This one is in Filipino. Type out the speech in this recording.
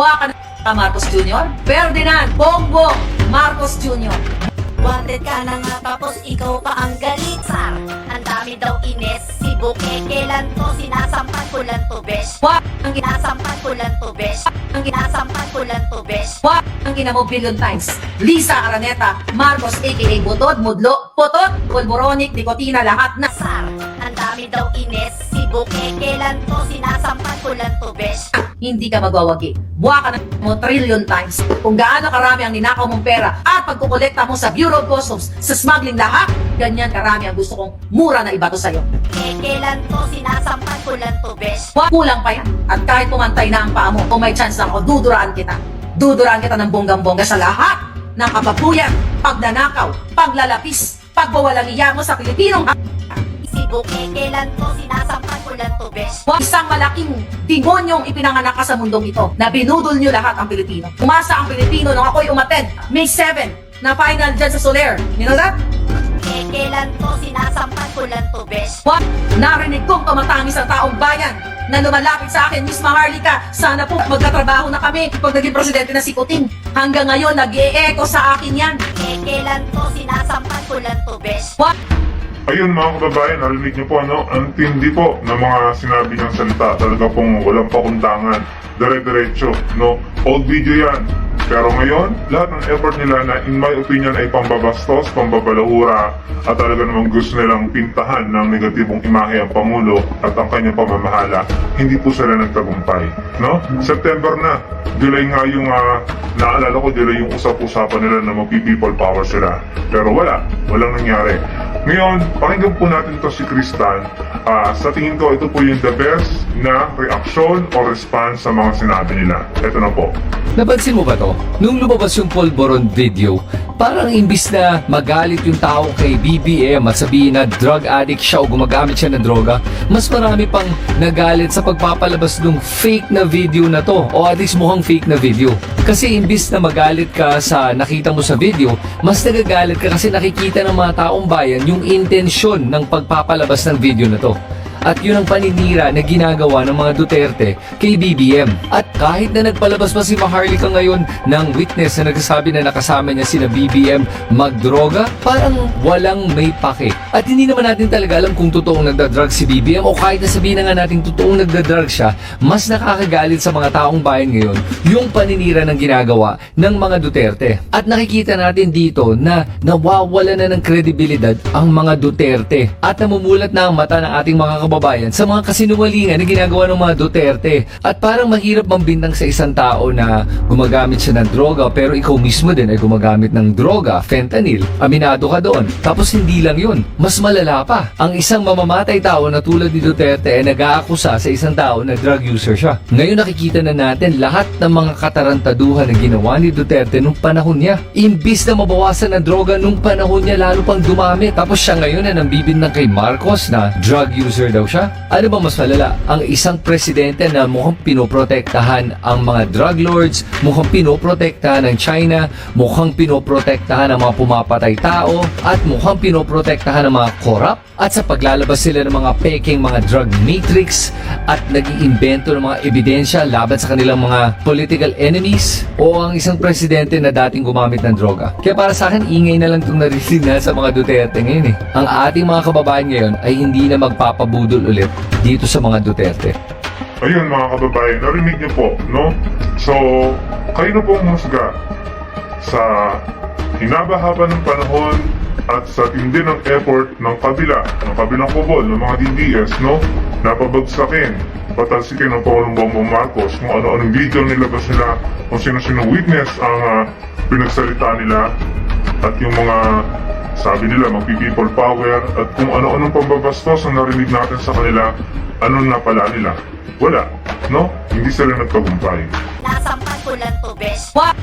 Buha ka Marcos Jr. Ferdinand Bongbong Marcos Jr. Wanted ka na nga tapos ikaw pa ang galit sar Ang dami daw ines si Buke Kailan to sinasampan ko lang to besh Wag ang gina Sinasampan ko lang to besh ang gina Sinasampan ko lang to besh Wag ang gina mo billion times. Lisa Araneta, Marcos aka Butod, Mudlo, Putot, Pulboronic, Nicotina, lahat na. Sar Ang dami daw ines si Buke Kailan to sinasampan ko lang to besh Hindi ka magwawagi. Buha ka na mo trillion times. Kung gaano karami ang ninakaw mong pera at pagkukolekta mo sa Bureau of Customs, sa smuggling lahat, ganyan karami ang gusto kong mura na ibato sa'yo. Eh kailan to sinasampan ko lang to besh Wag kulang pa yan. At kahit pumantay na ang paa mo, kung may chance na ako, duduraan kita. Duduraan kita ng bonggang-bongga sa lahat ng kababuyan, pagnanakaw, paglalapis, pagbawalang iya mo sa Pilipinong ha- Si Buke Kailan to sinasampan lang to besh Wag isang malaking demonyong ipinanganak ka sa mundong ito na binudol niyo lahat ang Pilipino. Umasa ang Pilipino nung ako'y umattend May 7 na final dyan sa Soler. You know that? Eh kailan to sinasampan ko lang to besh What? Narinig kong tumatangis ang taong bayan na lumalapit sa akin, Miss Maharlika, sana po magkatrabaho na kami pag naging presidente na si Kuting. Hanggang ngayon, nag-e-echo sa akin yan. Eh kailan to sinasampan ko lang to besh What? Ayun mga kababayan, narinig niyo po ano, ang tindi po ng mga sinabi niyang salita. Talaga pong walang pakundangan. Dire-diretso, no? Old video yan. Pero ngayon, lahat ng effort nila na in my opinion ay pambabastos, pambabalahura, at talaga namang gusto nilang pintahan ng negatibong imahe ang Pangulo at ang kanyang pamamahala, hindi po sila nagtagumpay. No? September na, July nga yung, ah, naalala ko, July yung usap-usapan nila na magpi-people power sila. Pero wala, walang nangyari. Ngayon, pakinggan po natin to si Kristan. Ah, sa tingin ko, ito po yung the best na reaksyon o response sa mga sinabi nila. Ito na po. Napansin mo ba to? Nung lumabas yung Polvoron video, parang imbis na magalit yung tao kay BBM at sabihin na drug addict siya o gumagamit siya ng droga, mas marami pang nagalit sa pagpapalabas ng fake na video na to o at least mukhang fake na video. Kasi imbis na magalit ka sa nakita mo sa video, mas nagagalit ka kasi nakikita ng mga taong bayan yung intensyon ng pagpapalabas ng video na to. At yun ang paninira na ginagawa ng mga Duterte kay BBM. At kahit na nagpalabas pa si Maharlika ngayon ng witness na nagsasabi na nakasama niya sina BBM magdroga, parang walang may pake. At hindi naman natin talaga alam kung totoong nagdadrug si BBM o kahit na sabihin na nga natin totoong nagdadrug siya, mas nakakagalit sa mga taong bayan ngayon yung paninira ng ginagawa ng mga Duterte. At nakikita natin dito na nawawala na ng kredibilidad ang mga Duterte at namumulat na ang mata ng ating mga kababayan sa mga kasinungalingan na ginagawa ng mga Duterte. At parang mahirap mambintang sa isang tao na gumagamit siya ng droga pero ikaw mismo din ay gumagamit ng droga, fentanyl. Aminado ka doon. Tapos hindi lang yun. Mas malala pa. Ang isang mamamatay tao na tulad ni Duterte ay nag-aakusa sa isang tao na drug user siya. Ngayon nakikita na natin lahat ng mga katarantaduhan na ginawa ni Duterte nung panahon niya. Imbis na mabawasan ang droga nung panahon niya lalo pang dumami. Tapos siya ngayon na nambibin ng kay Marcos na drug user daw siya. Ano ba mas malala? Ang isang presidente na mukhang pinoprotektahan ang mga drug lords, mukhang pinoprotektahan ng China, mukhang pinoprotektahan ang mga pumapatay tao, at mukhang pinoprotektahan ang mga corrupt at sa paglalabas sila ng mga peking mga drug matrix at nag-iimbento ng mga ebidensya laban sa kanilang mga political enemies o ang isang presidente na dating gumamit ng droga. Kaya para sa akin, ingay na lang itong narinig na sa mga Duterte ngayon eh. Ang ating mga kababayan ngayon ay hindi na magpapabudol ulit dito sa mga Duterte. Ayun mga kababayan, narinig niyo po, no? So, kayo na po ang husga sa hinabahaba ng panahon at sa tindi ng effort ng kabila, ng kabilang kubol, ng mga DDS, no? Napabagsakin, patalsikin ng Pangulong Bongbong Marcos kung ano-anong video nilabas nila, kung sino-sino witness ang ah, pinagsalita nila at yung mga sabi nila magpi-people power at kung ano-anong pambabastos ang narinig natin sa kanila, ano na pala nila? Wala, no? Hindi sila nagtagumpay. Nasampan ko lang to besh Wag